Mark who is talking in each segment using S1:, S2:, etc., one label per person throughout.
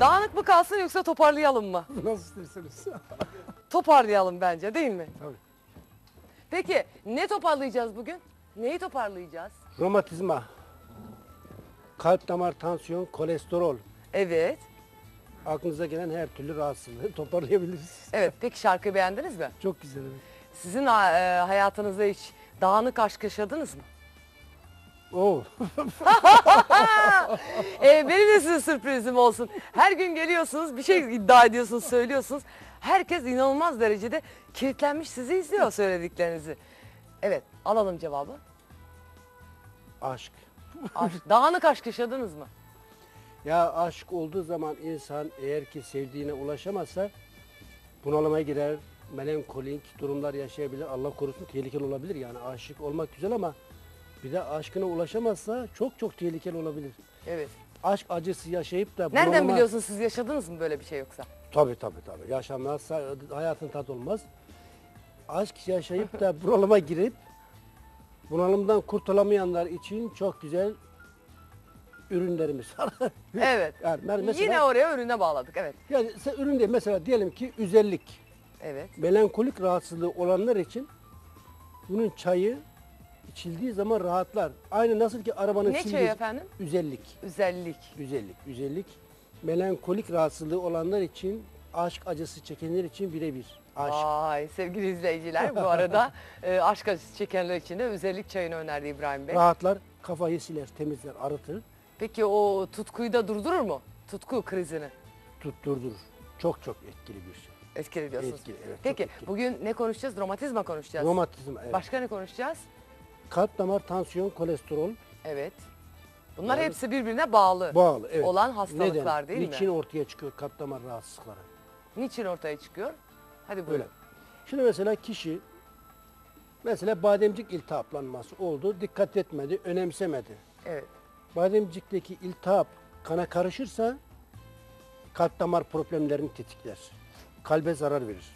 S1: Dağınık mı kalsın yoksa toparlayalım mı?
S2: Nasıl isterseniz.
S1: Toparlayalım bence değil mi?
S2: Tabii.
S1: Peki ne toparlayacağız bugün? Neyi toparlayacağız?
S2: Romatizma, kalp damar tansiyon, kolesterol,
S1: Evet.
S2: aklınıza gelen her türlü rahatsızlığı toparlayabiliriz.
S1: Evet peki şarkıyı beğendiniz mi?
S2: Çok güzel evet.
S1: Sizin e, hayatınızda hiç dağınık aşk yaşadınız mı?
S2: Oo.
S1: Ee, benim de size sürprizim olsun. Her gün geliyorsunuz bir şey iddia ediyorsunuz söylüyorsunuz. Herkes inanılmaz derecede kilitlenmiş sizi izliyor söylediklerinizi. Evet alalım cevabı.
S2: aşk.
S1: Aşk. Dağınık aşk yaşadınız mı?
S2: Ya aşk olduğu zaman insan eğer ki sevdiğine ulaşamazsa bunalıma girer, melankolik durumlar yaşayabilir. Allah korusun tehlikeli olabilir yani aşık olmak güzel ama bir de aşkına ulaşamazsa çok çok tehlikeli olabilir.
S1: Evet.
S2: Aşk acısı yaşayıp da
S1: Nereden
S2: bunalıma...
S1: biliyorsunuz siz yaşadınız mı böyle bir şey yoksa?
S2: Tabii tabii tabii. Yaşanmazsa hayatın tat olmaz. Aşk yaşayıp da bunalıma girip bunalımdan kurtulamayanlar için çok güzel ürünlerimiz var.
S1: Evet.
S2: yani ben mesela,
S1: Yine oraya ürüne bağladık evet.
S2: yani ürün değil mesela diyelim ki üzellik,
S1: Evet.
S2: melankolik rahatsızlığı olanlar için bunun çayı içildiği zaman rahatlar. Aynı nasıl ki arabanın
S1: Ne çayı efendim?
S2: Üzellik,
S1: Özellik.
S2: üzellik, üzellik. Melankolik rahatsızlığı olanlar için, aşk acısı çekenler için birebir. Aşk.
S1: Vay sevgili izleyiciler bu arada e, aşk acısı çekenler için de özellik çayını önerdi İbrahim Bey.
S2: Rahatlar, kafayı siler, temizler, arıtır,
S1: Peki o tutkuyu da durdurur mu? Tutku krizini
S2: tutturdurur. Çok çok etkili bir şey.
S1: etkili diyorsunuz.
S2: Etkili, evet, çok
S1: Peki
S2: etkili.
S1: bugün ne konuşacağız? Romatizma konuşacağız.
S2: Romatizma, evet.
S1: Başka ne konuşacağız?
S2: Kalp damar, tansiyon, kolesterol
S1: Evet. Bunlar
S2: Yani-
S1: hepsi birbirine bağlı.
S2: bağlı. Evet.
S1: Olan hastalıklar
S2: Neden?
S1: değil mi?
S2: Niçin ortaya çıkıyor kalp damar rahatsızlıkları?
S1: Niçin ortaya çıkıyor? Hadi buyurun.
S2: Şimdi mesela kişi mesela bademcik iltihaplanması oldu, dikkat etmedi, önemsemedi.
S1: Evet.
S2: Bademcikteki iltihap kana karışırsa kalp damar problemlerini tetikler. Kalbe zarar verir.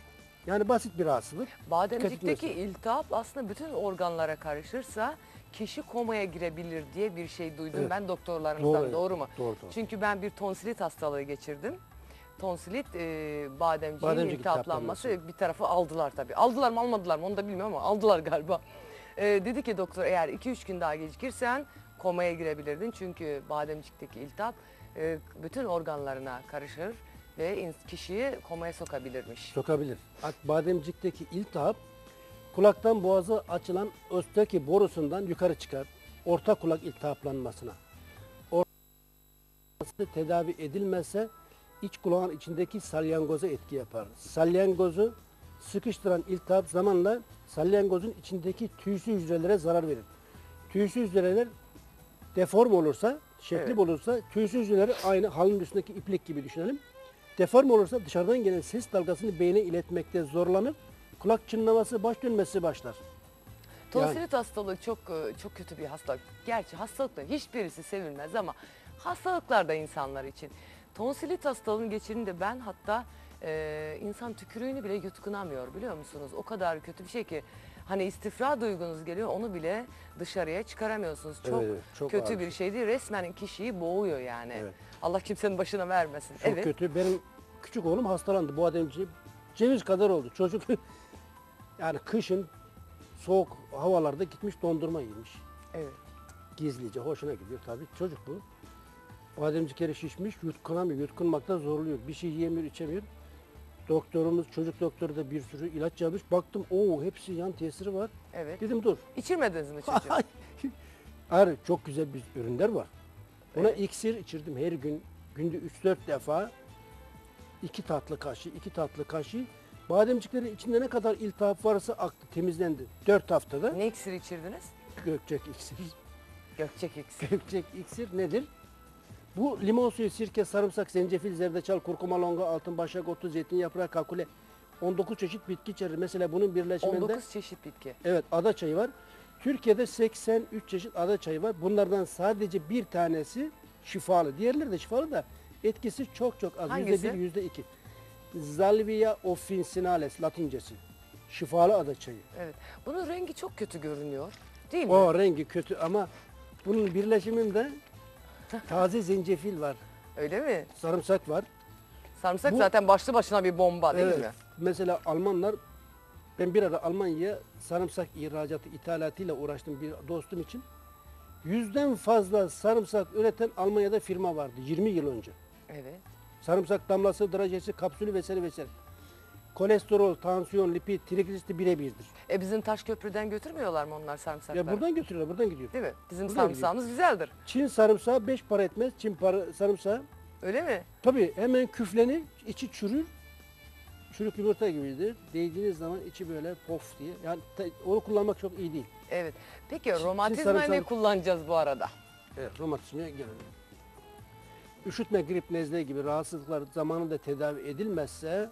S2: Yani basit bir rahatsızlık.
S1: Bademcikteki iltihap aslında bütün organlara karışırsa kişi komaya girebilir diye bir şey duydum
S2: Evet.
S1: ben doktorlarımızdan.
S2: Doğru,
S1: Doğru, mu?
S2: Doğru, doğru.
S1: Çünkü ben bir tonsilit hastalığı geçirdim. Tonsilit e, bademciğin
S2: Bademcik
S1: iltihaplanması
S2: iltihaplanması.
S1: bir tarafı aldılar tabii. Aldılar mı almadılar mı onu da bilmiyorum ama aldılar galiba. E, dedi ki doktor eğer 2-3 gün daha gecikirsen komaya girebilirdin. Çünkü bademcikteki iltihap e, bütün organlarına karışır ve kişiyi komaya sokabilirmiş.
S2: Sokabilir. Bademcikteki iltihap kulaktan boğaza açılan östeki borusundan yukarı çıkar. Orta kulak iltihaplanmasına. Orta tedavi edilmezse iç kulağın içindeki salyangoza etki yapar. Salyangozu sıkıştıran iltihap zamanla salyangozun içindeki tüysü hücrelere zarar verir. Tüysü hücreler deform olursa, şekli
S1: Evet.
S2: olursa tüysü hücreleri aynı halının üstündeki iplik gibi düşünelim. Deform olursa dışarıdan gelen ses dalgasını beyne iletmekte zorlanıp kulak çınlaması, baş dönmesi başlar.
S1: Tonsilit hastalığı çok e, çok kötü bir hastalık. Gerçi hastalıkların hiçbirisi sevilmez ama hastalıklar da insanlar için. Tonsilit hastalığını geçirince ben hatta e, insan tükürüğünü bile yutkunamıyor biliyor musunuz? O kadar kötü bir şey ki hani istifra duygunuz geliyor onu bile dışarıya çıkaramıyorsunuz. Çok,
S2: Evet, çok
S1: kötü
S2: ağır
S1: bir şey değil. Resmen kişiyi boğuyor yani.
S2: Evet.
S1: Allah kimsenin başına vermesin.
S2: Çok
S1: evet.
S2: kötü. Benim küçük oğlum hastalandı bu ademci. Ceviz kadar oldu. Çocuk yani kışın soğuk havalarda gitmiş dondurma yemiş.
S1: Evet.
S2: Gizlice hoşuna gidiyor tabii. Çocuk bu. Bademcikleri şişmiş, yutkunamıyor, yutkunmakta zorluyor. Bir şey yiyemiyor, içemiyor. Doktorumuz, çocuk doktoru da bir sürü ilaç yazmış. Baktım, o hepsi yan tesiri var.
S1: Evet.
S2: Dedim dur.
S1: İçirmediniz mi çocuğu?
S2: Hayır, çok güzel bir ürünler var. Buna iksir içirdim her gün. Günde 3-4 defa. iki tatlı kaşığı, iki tatlı kaşığı. Bademciklerin içinde ne kadar iltihap varsa aktı, temizlendi. 4 haftada
S1: ne iksir içirdiniz?
S2: gökçek iksir.
S1: Gökçek iksir.
S2: Gökçek iksir nedir? Bu limon suyu, sirke, sarımsak, zencefil, zerdeçal, kurkuma, longa, altın başak otu, zeytin yaprağı, kakule. 19 çeşit bitki içerir. Mesela bunun birleşiminde
S1: 19 çeşit bitki.
S2: evet ada çayı var. Türkiye'de 83 çeşit ada çayı var. Bunlardan sadece bir tanesi şifalı. Diğerleri de şifalı da etkisi çok çok az.
S1: Hangisi?
S2: Yüzde bir, yüzde iki. Salvia officinales latincesi. Şifalı ada çayı.
S1: Evet. Bunun rengi çok kötü görünüyor. Değil mi?
S2: O rengi kötü ama bunun birleşiminde taze zencefil var.
S1: Öyle mi?
S2: Sarımsak var.
S1: Sarımsak
S2: Bu-
S1: zaten başlı başına bir bomba değil mi?
S2: Mesela Almanlar ben bir ara Almanya'ya sarımsak ihracatı, ithalatıyla uğraştım bir dostum için. Yüzden fazla sarımsak üreten Almanya'da firma vardı 20 yıl önce.
S1: Evet.
S2: Sarımsak damlası, drajesi, kapsülü vesaire vesaire. Kolesterol, tansiyon, lipid, trigliseridi birebirdir.
S1: E bizim Taşköprü'den götürmüyorlar mı onlar sarımsakları?
S2: Ya buradan götürüyorlar, buradan gidiyor.
S1: Değil mi? Bizim
S2: Buradan
S1: sarımsağımız güzeldir.
S2: Çin sarımsağı 5 para etmez. Çin para, sarımsağı
S1: Öyle mi?
S2: tabii hemen küflenir, içi çürür. Çürük yumurta gibidir. Değdiğiniz zaman içi böyle pof diye. Yani te- onu kullanmak çok iyi değil.
S1: Evet. Peki
S2: Çin
S1: romatizmaya ne kullanacağız bu arada?
S2: Evet, romatizmaya gelelim. Üşütme, grip, nezle gibi rahatsızlıklar zamanında tedavi edilmezse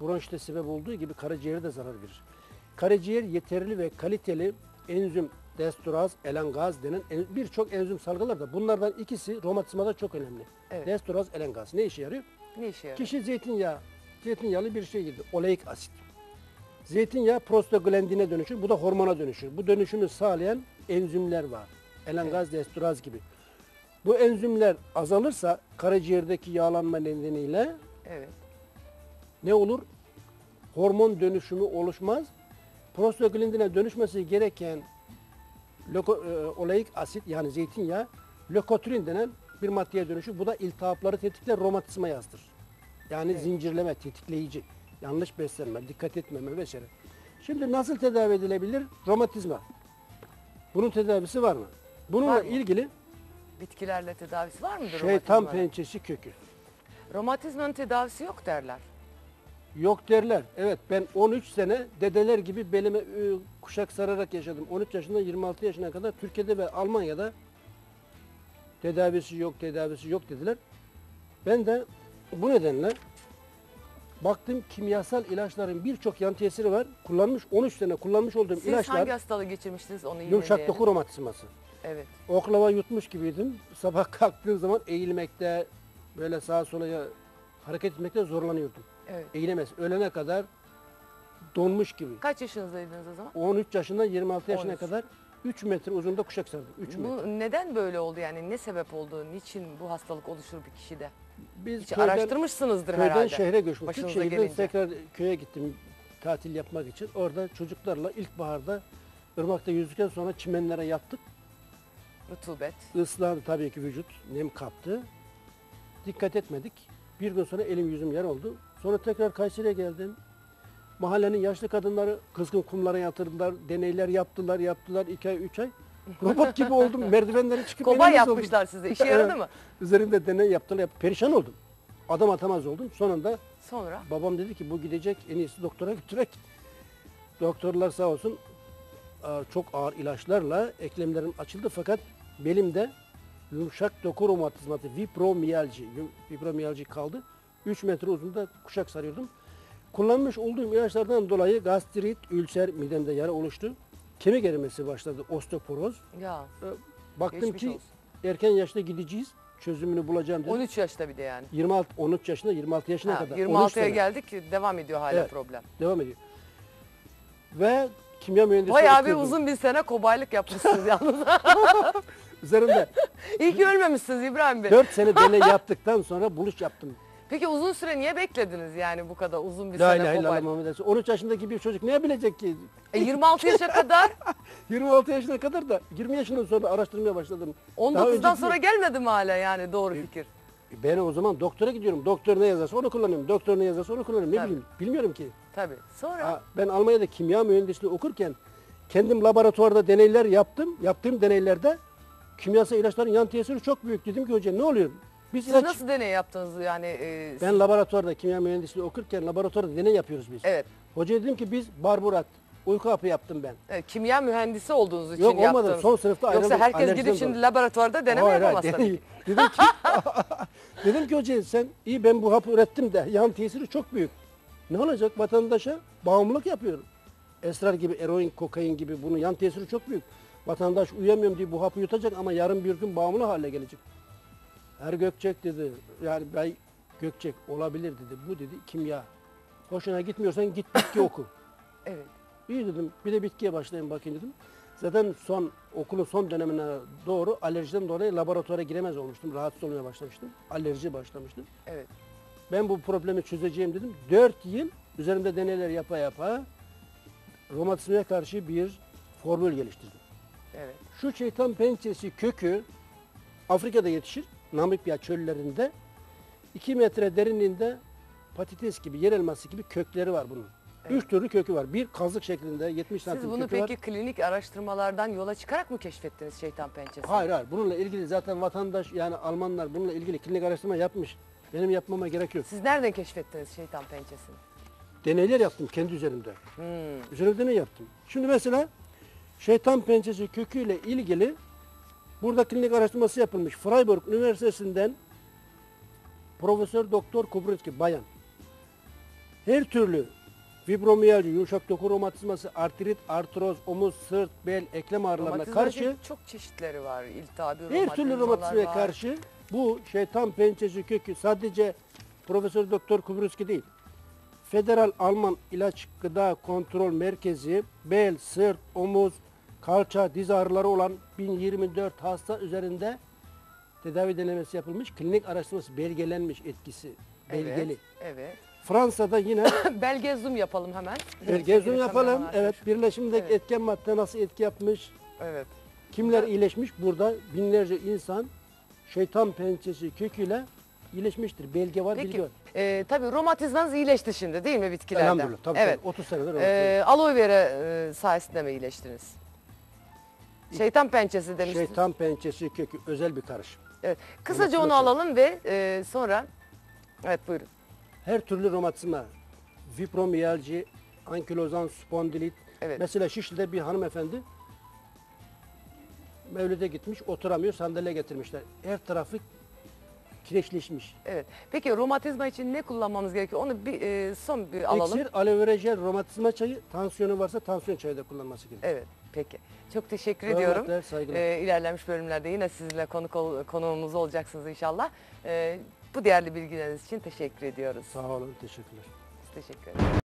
S2: bronşite sebep olduğu gibi karaciğere de zarar verir. Karaciğer yeterli ve kaliteli enzim destoraz, elengaz denen en- birçok enzim salgılar da bunlardan ikisi romatizmada çok önemli.
S1: Evet.
S2: Destoraz, elengaz ne işe yarıyor?
S1: Ne işe yarıyor?
S2: Kişi zeytinyağı, zeytinyağlı bir şey yedi. Oleik asit. Zeytinyağı prostaglandine dönüşür. Bu da hormona dönüşür. Bu dönüşümü sağlayan enzimler var. Elengaz, destoraz gibi. Bu enzimler azalırsa karaciğerdeki yağlanma nedeniyle
S1: Evet.
S2: Ne olur? Hormon dönüşümü oluşmaz. Prostaglandine dönüşmesi gereken loko, e, oleik asit yani zeytinyağı lökotrin denen bir maddeye dönüşür. Bu da iltihapları tetikler, romatizma yazdır. Yani
S1: Evet.
S2: zincirleme, tetikleyici. Yanlış beslenme, dikkat etmeme vesaire. Şimdi nasıl tedavi edilebilir? Romatizma. Bunun tedavisi var mı? Bununla
S1: Var mı?
S2: ilgili
S1: Bitkilerle tedavisi var mıdır
S2: şeytan
S1: romatizmanın?
S2: pençesi kökü.
S1: Romatizmanın tedavisi yok derler.
S2: Yok derler. Evet ben 13 sene dedeler gibi belime e, kuşak sararak yaşadım. 13 yaşından 26 yaşına kadar Türkiye'de ve Almanya'da tedavisi yok, tedavisi yok dediler. Ben de bu nedenle baktım kimyasal ilaçların birçok yan tesiri var. Kullanmış 13 sene kullanmış olduğum
S1: Siz
S2: ilaçlar
S1: hangi hastalığı geçirmiştiniz onu
S2: yumuşak
S1: yineleyelim.
S2: doku romatizması.
S1: Evet.
S2: Oklava yutmuş gibiydim. Sabah kalktığım zaman eğilmekte, böyle sağa sola hareket etmekte zorlanıyordum.
S1: Evet.
S2: Eğilemez. Ölene kadar donmuş gibi.
S1: Kaç yaşınızdaydınız o zaman?
S2: 13 yaşından 26 yaşına
S1: 13.
S2: kadar 3 metre uzunluğunda kuşak sardım. 3 metre.
S1: Bu neden böyle oldu yani ne sebep oldu? Niçin bu hastalık oluşur bir kişide?
S2: Biz
S1: Hiç araştırmışsınızdır
S2: köyden
S1: herhalde.
S2: şehre göçmüştük. Şehirden
S1: gelince.
S2: tekrar köye gittim tatil yapmak için. Orada çocuklarla ilkbaharda ırmakta yüzdükten sonra çimenlere yattık.
S1: Rutubet.
S2: Islandı tabii ki vücut, nem kaptı. Dikkat etmedik. Bir gün sonra elim yüzüm yer oldu. Sonra tekrar Kayseri'ye geldim. Mahallenin yaşlı kadınları kızgın kumlara yatırdılar, deneyler yaptılar, yaptılar. iki ay, üç ay. Robot gibi oldum. Merdivenleri çıkıp
S1: Kobay
S2: elimez oldum.
S1: yapmışlar size. İşe yaradı mı?
S2: Üzerinde deney yaptılar. Yap. Perişan oldum. Adam atamaz oldum. Sonunda
S1: Sonra
S2: babam dedi ki bu gidecek en iyisi doktora götürek. Doktorlar sağ olsun çok ağır ilaçlarla eklemlerim açıldı fakat belimde yumuşak doku romatizması, fibromiyalji, fibromiyalji kaldı. 3 metre uzunluğunda kuşak sarıyordum. Kullanmış olduğum ilaçlardan dolayı gastrit, ülser, midemde yara oluştu. Kemik erimesi başladı, osteoporoz.
S1: ya
S2: Baktım
S1: geçmiş
S2: ki
S1: olsun.
S2: erken yaşta gideceğiz, çözümünü bulacağım dedim.
S1: 13 yaşta bir de yani.
S2: 26, 13 yaşında 26 yaşına
S1: Ha,
S2: kadar. 13
S1: 26'ya
S2: sene
S1: geldik devam ediyor hala
S2: Evet.
S1: problem.
S2: Devam ediyor. Ve kimya mühendisi
S1: Bayağı bir
S2: okuyordum.
S1: uzun bir sene kobaylık yapmışsınız yalnız.
S2: Üzerinde
S1: İyi ki ölmemişsiniz İbrahim Bey.
S2: 4 sene deney yaptıktan sonra buluş yaptım.
S1: Peki uzun süre niye beklediniz yani bu kadar uzun bir
S2: La
S1: sene
S2: ilahe illallah? Muhammed Resul. 13 yaşındaki bir çocuk ne bilecek ki?
S1: E, 26 yaşa kadar
S2: 26 yaşına kadar da 20 yaşından sonra araştırmaya başladım. Daha
S1: 19'dan
S2: önceki-
S1: sonra gelmedi mi hala yani doğru fikir?
S2: Ben o zaman doktora gidiyorum. Doktor ne yazarsa onu kullanıyorum. Doktor ne yazarsa onu kullanıyorum. Ne
S1: Tabii.
S2: bileyim. Bilmiyorum ki.
S1: Tabii. Sonra
S2: Ha, ben Almanya'da kimya mühendisliği okurken kendim laboratuvarda deneyler yaptım. Yaptığım deneylerde kimyasal ilaçların yan tesiri çok büyük. Dedim ki hoca ne oluyor? Biz
S1: siz
S2: ilaç...
S1: nasıl deney yaptınız yani? e,
S2: Ben laboratuvarda kimya mühendisliği okurken laboratuvarda deney yapıyoruz biz.
S1: Evet.
S2: Hoca dedim ki biz barburat, uyku hapı yaptım ben.
S1: evet, kimya mühendisi olduğunuz için
S2: Yok olmadı.
S1: yaptınız.
S2: Son sınıfta
S1: Yoksa
S2: ayrıldım.
S1: herkes
S2: Alerjiden
S1: gidip şimdi laboratuvarda deneme
S2: Hayır,
S1: yapamaz tabii.
S2: deney- Dedim ki, dedim ki hoca sen iyi ben bu hapı ürettim de yan tesiri çok büyük. Ne olacak vatandaşa bağımlılık yapıyorum. Esrar gibi, eroin, kokain gibi bunun yan tesiri çok büyük. Vatandaş uyuyamıyorum diye bu hapı yutacak ama yarın bir gün bağımlı hale gelecek. Her Gökçek dedi, yani Bey Gökçek olabilir dedi. Bu dedi kimya. Hoşuna gitmiyorsan git bitki oku.
S1: Evet.
S2: İyi dedim. Bir de bitkiye başlayayım bakayım dedim. Zaten son okulun son dönemine doğru alerjiden dolayı laboratuvara giremez olmuştum. Rahatsız olmaya başlamıştım. Alerji başlamıştı.
S1: Evet.
S2: Ben bu problemi çözeceğim dedim. 4 yıl üzerimde deneyler yapa yapa romatizmaya karşı bir formül geliştirdim.
S1: Evet.
S2: Şu şeytan pençesi kökü Afrika'da yetişir. Namibya çöllerinde 2 metre derinliğinde patates gibi, yer elması gibi kökleri var bunun.
S1: Evet.
S2: Üç türlü kökü var. Bir kazık şeklinde 70
S1: Siz
S2: santim
S1: bunu
S2: kökü var.
S1: peki klinik araştırmalardan yola çıkarak mı keşfettiniz şeytan pençesini?
S2: Hayır hayır. Bununla ilgili zaten vatandaş yani Almanlar bununla ilgili klinik araştırma yapmış. Benim yapmama gerek yok.
S1: Siz nereden keşfettiniz şeytan pençesini?
S2: Deneyler yaptım kendi üzerimde.
S1: Hmm.
S2: Üzerinde deney yaptım. Şimdi mesela şeytan pençesi köküyle ilgili burada klinik araştırması yapılmış. Freiburg Üniversitesi'nden Profesör Doktor Kubrutski bayan. Her türlü fibromiyalji, yumuşak doku romatizması, artrit, artroz, omuz, sırt, bel, eklem ağrılarına karşı
S1: çok çeşitleri var. İltihabi
S2: her türlü romatizmaya
S1: var.
S2: karşı bu şeytan pençesi kökü sadece Profesör Doktor Kubrutski değil. Federal Alman İlaç Gıda Kontrol Merkezi bel, sırt, omuz, kalça, diz ağrıları olan 1024 hasta üzerinde tedavi denemesi yapılmış. Klinik araştırması belgelenmiş etkisi. Belgeli.
S1: Evet. evet.
S2: Fransa'da yine
S1: Belge zoom yapalım hemen.
S2: belge zoom yapalım. Evet, birleşimdeki
S1: Evet.
S2: etken madde nasıl etki yapmış?
S1: Evet.
S2: Kimler iyileşmiş? Burada binlerce insan şeytan pençesi köküyle iyileşmiştir. Belge var, bilgi
S1: Peki
S2: var.
S1: e, tabii romatizmanız iyileşti şimdi değil mi bitkilerden?
S2: Elhamdülillah. Tabii,
S1: evet.
S2: tabii. 30 senedir.
S1: E, aloe vera e, sayesinde mi iyileştiniz? Şeytan pençesi demiştiniz.
S2: şeytan pençesi kökü özel bir karışım.
S1: Evet. Kısaca onu alalım ve e, sonra Evet buyurun.
S2: Her türlü romatizma, fibromiyalji, ankilozan spondilit.
S1: Evet.
S2: Mesela Şişli'de bir hanımefendi Mevlid'e gitmiş, oturamıyor, sandalye getirmişler. Her tarafı kireçleşmiş.
S1: Evet. Peki romatizma için ne kullanmamız gerekiyor? Onu bir e, son bir alalım.
S2: İksir, aloe vera jel, romatizma çayı, tansiyonu varsa tansiyon çayı da kullanması gerekiyor.
S1: Evet. Peki. Çok teşekkür
S2: Hürmetler,
S1: ediyorum.
S2: saygılar.
S1: Ee, ilerlemiş bölümlerde yine sizinle konuk ol- konuğumuz olacaksınız inşallah. Ee, bu değerli bilgileriniz için teşekkür ediyoruz.
S2: Sağ olun, teşekkürler.
S1: Biz teşekkür ederiz.